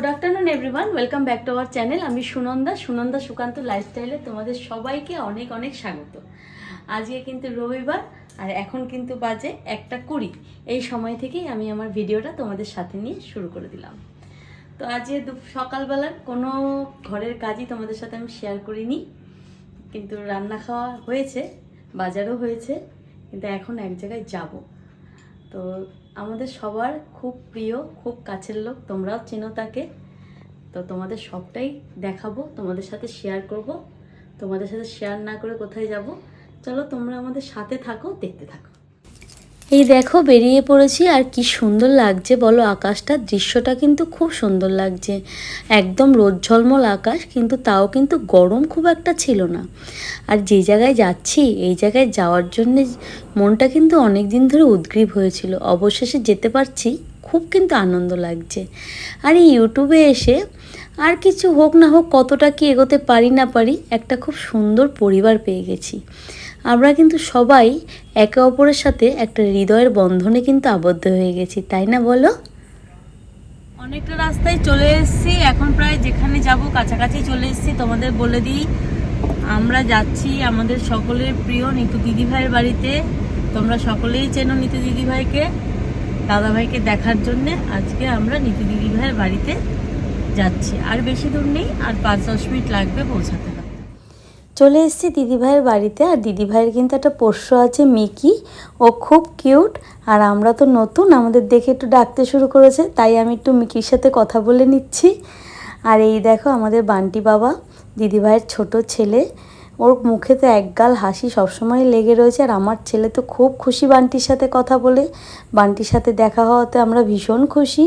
Good afternoon everyone welcome back to our channel আমি সুনন্দা সুনন্দা সুকান্ত লাইফস্টাইলে তোমাদের সবাইকে অনেক অনেক স্বাগত। আজকে কিন্তু রবিবার, আর এখন কিন্তু বাজে একটা কুড়ি। এই সময় থেকেই আমি আমার ভিডিওটা তোমাদের সাথে নিয়ে শুরু করে দিলাম। তো আজকে সকালবেলার কোনো ঘরের কাজই তোমাদের সাথে আমি শেয়ার করিনি। কিন্তু রান্না খাওয়া হয়েছে, বাজারও হয়েছে, কিন্তু এখন এক জায়গায় যাব। তো আমাদের সবার খুব প্রিয়, খুব কাছের লোক, তোমরাও চেনো তাকে। তো তোমাদের সবটাই দেখাবো, তোমাদের সাথে শেয়ার করব। তোমাদের সাথে শেয়ার না করে কোথায় যাব? চলো তোমরা আমাদের সাথে থাকো, দেখতে থাকো। এই দেখো বেরিয়ে পড়েছি আর কি সুন্দর লাগছে। বলো আকাশটা, দৃশ্যটা কিন্তু খুব সুন্দর লাগছে। একদম রোদ ঝলমল আকাশ, কিন্তু তাও কিন্তু গরম খুব একটা ছিল না। আর যে জায়গায় যাচ্ছি, এই জায়গায় যাওয়ার জন্য মনটা কিন্তু অনেক দিন ধরে উদ্গ্রীব হয়েছিল। অবশেষে যেতে পারছি, খুব কিন্তু আনন্দ লাগছে। আর এই ইউটিউবে এসে আর কিছু হোক না হোক, কতটা কি এগোতে পারি না পারি, একটা খুব সুন্দর পরিবার পেয়ে গেছি। আমরা কিন্তু সবাই একে অপরের সাথে একটা হৃদয়ের বন্ধনে কিন্তু আবদ্ধ হয়ে গেছি, তাই না বলো? অনেকটা রাস্তায় চলে এসেছি, এখন প্রায় যেখানে যাব কাছাকাছি চলে এসেছি, তোমাদের বলে দিই। আমরা যাচ্ছি আমাদের সকলের প্রিয় নিতু দিদিভাইয়ের বাড়িতে। তোমরা সকলেই চেনো নিতু দিদিভাইকে, দাদাভাইকে দেখার জন্যে আজকে আমরা নিতু দিদিভাইয়ের বাড়িতে যাচ্ছি। আর বেশি দূর নেই, আর পাঁচ দশ মিনিট লাগবে পৌঁছাতে। চলে এসেছি দিদিভাইয়ের বাড়িতে। আর দিদিভাইয়ের কিন্তু একটা পোষ্য আছে, মিকি। ও খুব কিউট। আর আমরা তো নতুন, আমাদের দেখে একটু ডাকতে শুরু করেছে। তাই আমি একটু মিকির সাথে কথা বলে নিচ্ছি। আর এই দেখো আমাদের বান্টি বাবা, দিদিভাইয়ের ছোট ছেলে। ওর মুখে তো একগাল হাসি সবসময় লেগে রয়েছে। আর আমার ছেলে তো খুব খুশি বান্টির সাথে কথা বলে। বান্টির সাথে দেখা হওয়াতে আমরা ভীষণ খুশি।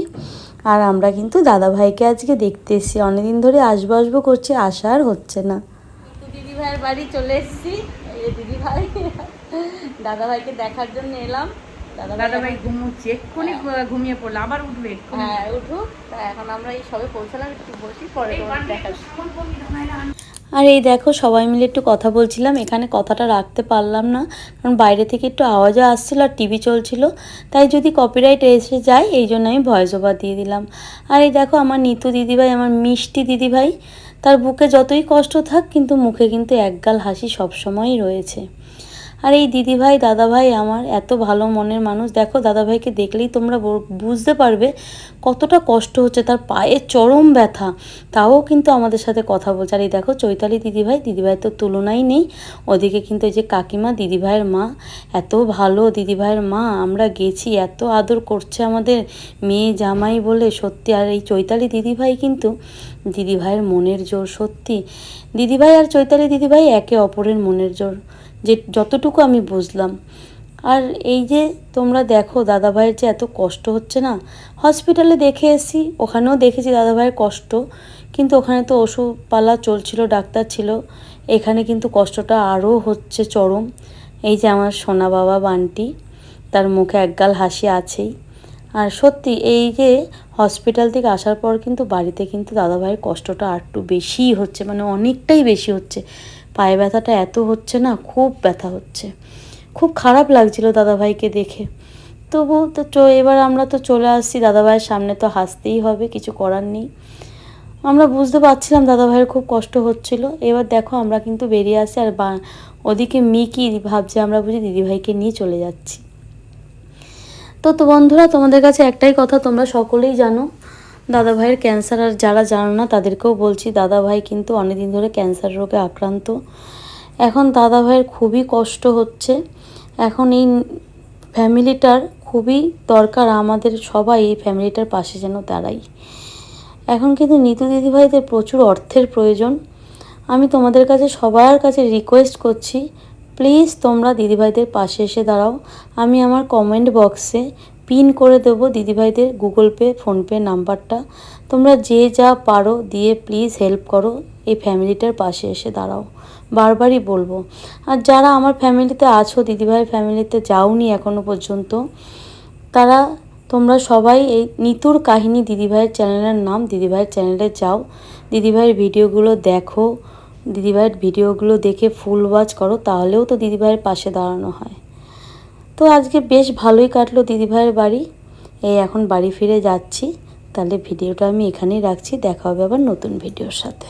আর আমরা কিন্তু দাদাভাইকে আজকে দেখতে এসেছি। অনেকদিন ধরে আসব আসব করছে আসা আর হচ্ছে না। ভাইয়ের বাড়ি চলে এসেছি। এই দিদি ভাই দাদা ভাইকে দেখার জন্য এলাম। দাদা দাদা ভাই ঘুমোচ্ছে এক্ষুনি ঘুমিয়ে পড়ল আবার উঠবে হ্যাঁ উঠুক। তা এখন আমরা এই সবে পৌঁছালাম একটু বসি পরে দেখা আর এই দেখো সবাই মিলে একটু কথা বলছিলাম, এখানে কথাটা রাখতে পারলাম না, কারণ বাইরে থেকে একটু আওয়াজও আসছিল আর টিভি চলছিল, তাই যদি কপিরাইট এসে যায়, এই জন্য আমি ভয়েস ওভার দিয়ে দিলাম। আর এই দেখো আমার নিতু দিদিভাই, আমার মিষ্টি দিদিভাই, তার বুকে যতই কষ্ট থাক, কিন্তু মুখে কিন্তু একগাল হাসি সবসময়ই রয়েছে। আর এই দিদিভাই, দাদাভাই আমার এত ভালো মনের মানুষ। দেখো দাদাভাইকে দেখলেই তোমরা বুঝতে পারবে কতটা কষ্ট হচ্ছে, তার পায়ে চরম ব্যথা। তাও কিন্তু আমাদের সাথে কথা বলছে। আর এই দেখো চৈতালি দিদিভাই দিদিভাই তো তুলনাই নেই। ওদিকে কিন্তু এই যে কাকিমা, দিদিভাইয়ের মা, এত ভালো দিদিভাইয়ের মা। আমরা গেছি, এত আদর করছে আমাদের মেয়ে জামাই বলে সত্যি। আর এই চৈতালি দিদিভাই কিন্তু দিদিভাইয়ের মনের জোর, সত্যি। দিদিভাই আর চৈতালি দিদিভাই একে অপরের মনের জোর। যে যতটুকু আমি বুঝলাম। আর এই যে তোমরা দেখো দাদাভাইয়ের যে এত কষ্ট হচ্ছে না হসপিটালে দেখে এসেছি, ওখানেও দেখেছি দাদাভাইয়ের কষ্ট। কিন্তু ওখানে তো ওষুধপালা চলছিল, ডাক্তার ছিল। এখানে কিন্তু কষ্টটা আরও হচ্ছে চরম। এই যে আমার সোনা বাবা বান্টি, তার মুখে একগাল হাসি আছেই। আর সত্যি এই যে হসপিটাল থেকে আসার পর কিন্তু বাড়িতে কিন্তু দাদাভাইয়ের কষ্টটা আর একটু বেশিই হচ্ছে মানে অনেকটাই বেশি হচ্ছে। পায়ে ব্যথাটা এত হচ্ছে না, খুব ব্যথা হচ্ছে। খুব খারাপ লাগছিল দাদাভাইকে দেখে। তবু তো এবার আমরা তো চলে আসছি, দাদাভাইয়ের সামনে তো হাসতেই হবে, কিছু করার নেই। আমরা বুঝতে পারছিলাম দাদাভাইয়ের খুব কষ্ট হচ্ছিল। এবার দেখো আমরা কিন্তু বেরিয়ে আসি আর বা, ওদিকে মিকি ভাবছে আমরা বুঝি দিদিভাইকে নিয়ে চলে যাচ্ছি। তো তো বন্ধুরা, তোমাদের কাছে একটাই কথা, তোমরা সকলেই জানো দাদা ভাইয়ের ক্যান্সার আর যারা জানো না, তাদেরকেও বলছি দাদা ভাই কিন্তু অনেকদিন ধরে ক্যান্সার রোগে আক্রান্ত। এখন দাদা ভাইয়ের খুবই কষ্ট হচ্ছে। এখন এই ফ্যামিলিটার খুবই দরকার আমাদের সবাই এই ফ্যামিলিটার পাশে যেন দাঁড়াই। এখন কিন্তু নিতু দিদিভাইদের প্রচুর অর্থের প্রয়োজন। আমি তোমাদের কাছে সবার কাছে রিকোয়েস্ট করছি প্লিজ তোমরা দিদিভাইদের পাশে এসে দাঁড়াও। আমি আমার কমেন্ট বক্সে পিন করে দেবো দিদিভাইদের গুগল পে, ফোনপে নাম্বারটা। তোমরা যে যা পারো দিয়ে প্লিজ হেল্প করো, এই ফ্যামিলিটার পাশে এসে দাঁড়াও। বারবারই বলব। আর যারা আমার ফ্যামিলিতে আছো দিদিভাই ফ্যামিলিতে যাওনি এখনও পর্যন্ত, তারা তোমরা সবাই এই নিতুর কাহিনী দিদিভাইয়ের চ্যানেলের নাম দিদিভাইয়ের চ্যানেলে যাও। দিদিভাইয়ের ভিডিওগুলো দেখো। দিদিভাইয়ের ভিডিওগুলো দেখে ফুল ওয়াচ করো, তাহলেও তো দিদিভাইয়ের পাশে দাঁড়ানো হয়। তো আজকে বেশ ভালোই কাটলো দিদিভাইয়ের বাড়ি। এই এখন বাড়ি ফিরে যাচ্ছি। তাহলে ভিডিওটা আমি এখানেই রাখছি। দেখা হবে আবার নতুন ভিডিওর সাথে।